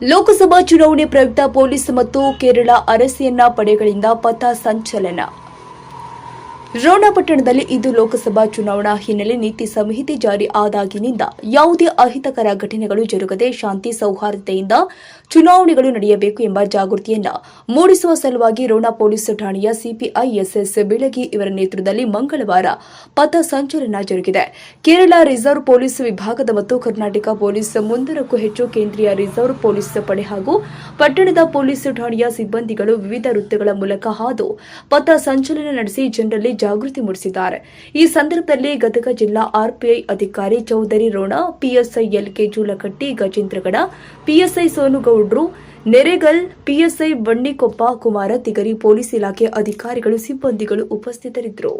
ಲೋಕಸಭಾ ಚುನಾವಣೆ ಪ್ರಯುಕ್ತ ಪೊಲೀಸ್ ಮತ್ತು ಕೇರಳ ಅರಸಿಯನ್ನ ಪಡೆಗಳಿಂದ ಪಥ ಸಂಚಲನ. ರೋಣ ಪಟ್ಟಣದಲ್ಲಿ ಇಂದು ಲೋಕಸಭಾ ಚುನಾವಣಾ ಹಿನ್ನೆಲೆ ನೀತಿ ಸಂಹಿತೆ ಜಾರಿ ಆದಾಗಿನಿಂದ ಯಾವುದೇ ಅಹಿತಕರ ಘಟನೆಗಳು ಜರುಗದೆ ಶಾಂತಿ ಸೌಹಾರ್ದತೆಯಿಂದ ಚುನಾವಣೆಗಳು ನಡೆಯಬೇಕು ಎಂಬ ಜಾಗೃತಿಯನ್ನ ಮೂಡಿಸುವ ಸಲುವಾಗಿ ರೋಣ ಪೊಲೀಸ್ ಠಾಣೆಯ ಸಿಪಿಐ ಎಸ್ಎಸ್ ಬೆಳಗಿ ಇವರ ನೇತೃತ್ವದಲ್ಲಿ ಮಂಗಳವಾರ ಪಥ ಸಂಚಲನ ಜರುಗಿದೆ. ಕೇರಳ ರಿಸರ್ವ್ ಪೊಲೀಸ್ ವಿಭಾಗದ ಮತ್ತು ಕರ್ನಾಟಕ ಪೊಲೀಸ್ ಮುಂದರಕ್ಕೂ ಹೆಚ್ಚು ಕೇಂದ್ರೀಯ ರಿಸರ್ವ್ ಪೊಲೀಸ್ ಪಡೆ ಹಾಗೂ ಪಟ್ಟಣದ ಪೊಲೀಸ್ ಠಾಣೆಯ ಸಿಬ್ಬಂದಿಗಳು ವಿವಿಧ ವೃತ್ತಗಳ ಮೂಲಕ ಹಾದು ಪಥ ಸಂಚಲನ ನಡೆಸಿ ಜನರಲ್ಲಿ ಜಾಗೃತಿ ಮೂಡಿಸಿದ್ದಾರೆ. ಈ ಸಂದರ್ಭದಲ್ಲಿ ಗದಗ ಜಿಲ್ಲಾ ಆರ್ಪಿಐ ಅಧಿಕಾರಿ Chaudhari Rona, PSI L K Julakatti Gajendragad PSI ಸೋನುಗೌಡ್ರು, Naregal, PSI Bandikoppa Kumara Tigari police ಇಲಾಖೆ ಅಧಿಕಾರಿಗಳು, ಸಿಬ್ಬಂದಿಗಳು ಉಪಸ್ಥಿತರಿದ್ದರು.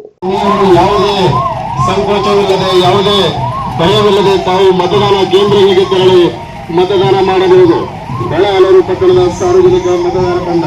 ಭಯವಿಲ್ಲದೆ ತಾವು ಮತದಾನ ಕೇಂದ್ರಗಳಿಗೆ ಮತದಾನ ಮಾಡಬಹುದು. ಬೆಳಗಾಲೂರು ಪಟ್ಟಣದ ಸಾರ್ವಜನಿಕ ಮತದಾನ ತಂಡ.